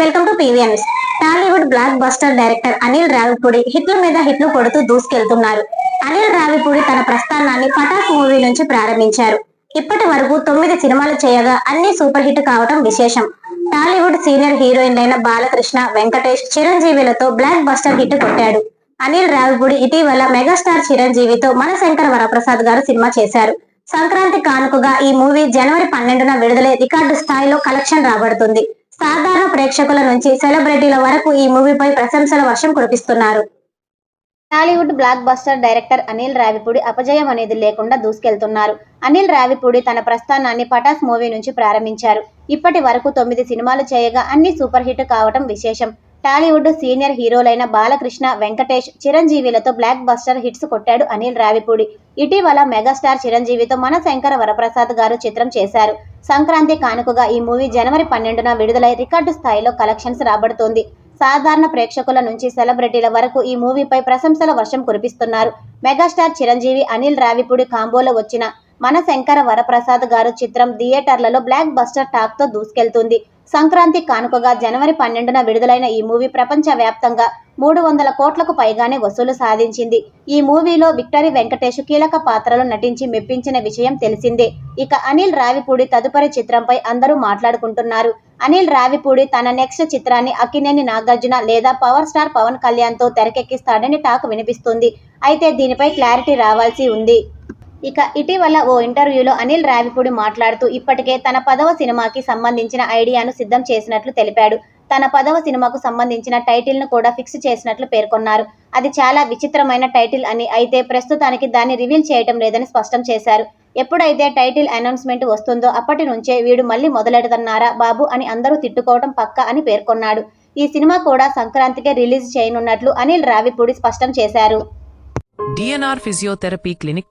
Welcome to PVNs Tollywood blockbuster director Anil Ravipudi హిట్ల మీద హిట్లు కొడుతూ దూసుకెళ్తున్నారు. అనిల్ రావిపూడి తన ప్రస్థానాన్ని పటాక్ మూవీ నుంచి ప్రారంభించారు. ఇప్పటి వరకు తొమ్మిది సినిమాలు చేయగా అన్ని సూపర్ హిట్ కావటం విశేషం. టాలీవుడ్ సీనియర్ హీరోయిన్లైన బాలకృష్ణ వెంకటేష్ చిరంజీవిలతో బ్లాక్ బస్టర్ హిట్ కొట్టాడు. అనిల్ రావిపూడి ఇటీవల మెగాస్టార్ చిరంజీవితో మనశంకర వరప్రసాద్ గారు సినిమా చేశారు. సంక్రాంతి కానుకగా ఈ మూవీ జనవరి పన్నెండున విడుదలై రికార్డు స్థాయిలో కలెక్షన్ రాబడుతుంది. సాధారణ ప్రేక్షకుల నుంచి సెలబ్రిటీల వరకు ఈ మూవీపై ప్రశంసల వర్షం కురిపిస్తున్నారు. Tollywood blockbuster director Anil Ravipudi అపజయం అనేది లేకుండా దూసుకెళ్తున్నారు. అనిల్ రావిపూడి తన ప్రస్థానాన్ని పటాస్ మూవీ నుంచి ప్రారంభించారు. ఇప్పటి వరకు తొమ్మిది సినిమాలు చేయగా అన్ని సూపర్ హిట్ కావటం విశేషం. టాలీవుడ్ సీనియర్ హీరోలైన బాలకృష్ణ వెంకటేష్ చిరంజీవిలతో బ్లాక్ బస్టర్ హిట్స్ కొట్టాడు అనిల్ రావిపూడి. ఇటీవల మెగాస్టార్ చిరంజీవితో మన శంకర వరప్రసాద్ గారు చిత్రం చేశారు. సంక్రాంతి కానుకగా ఈ మూవీ జనవరి పన్నెండున విడుదలై రికార్డు స్థాయిలో కలెక్షన్స్ రాబడుతోంది. సాధారణ ప్రేక్షకుల నుంచి సెలబ్రిటీల వరకు ఈ మూవీపై ప్రశంసల వర్షం కురిపిస్తున్నారు. మెగాస్టార్ చిరంజీవి అనిల్ రావిపూడి కాంబోలో వచ్చిన మన శంకర వరప్రసాద్ గారు చిత్రం థియేటర్లలో బ్లాక్ బస్టర్ టాక్తో దూసుకెళ్తుంది. సంక్రాంతి కానుకగా జనవరి పన్నెండున విడుదలైన ఈ మూవీ ప్రపంచ వ్యాప్తంగా మూడు వందల కోట్లకు పైగానే వసూలు సాధించింది. ఈ మూవీలో విక్టరీ వెంకటేష్ కీలక పాత్రలో నటించి మెప్పించిన విషయం తెలిసిందే. ఇక అనిల్ రావిపూడి తదుపరి చిత్రంపై అందరూ మాట్లాడుకుంటున్నారు. అనిల్ రావిపూడి తన నెక్స్ట్ చిత్రాన్ని అక్కినేని నాగార్జున లేదా పవర్ స్టార్ పవన్ కళ్యాణ్తో తెరకెక్కిస్తాడని టాక్ వినిపిస్తుంది. అయితే దీనిపై క్లారిటీ రావాల్సి ఉంది. ఇక ఇటీవల ఓ ఇంటర్వ్యూలో అనిల్ రావిపూడి మాట్లాడుతూ ఇప్పటికే తన పదవ సినిమాకి సంబంధించిన ఐడియాను సిద్ధం చేసినట్లు తెలిపాడు. తన పదవ సినిమాకు సంబంధించిన టైటిల్ను కూడా ఫిక్స్ చేసినట్లు పేర్కొన్నారు. అది చాలా విచిత్రమైన టైటిల్ అని అయితే ప్రస్తుతానికి దాన్ని రివీల్ చేయటం లేదని స్పష్టం చేశారు. ఎప్పుడైతే టైటిల్ అనౌన్స్మెంట్ వస్తుందో అప్పటి నుంచే వీడు మళ్ళీ మొదలెడుతున్నారా బాబు అని అందరూ తిట్టుకోవటం పక్క అని పేర్కొన్నాడు. ఈ సినిమా కూడా సంక్రాంతికే రిలీజ్ చేయనున్నట్లు అనిల్ రావిపూడి స్పష్టం చేశారు. DNR physiotherapy clinic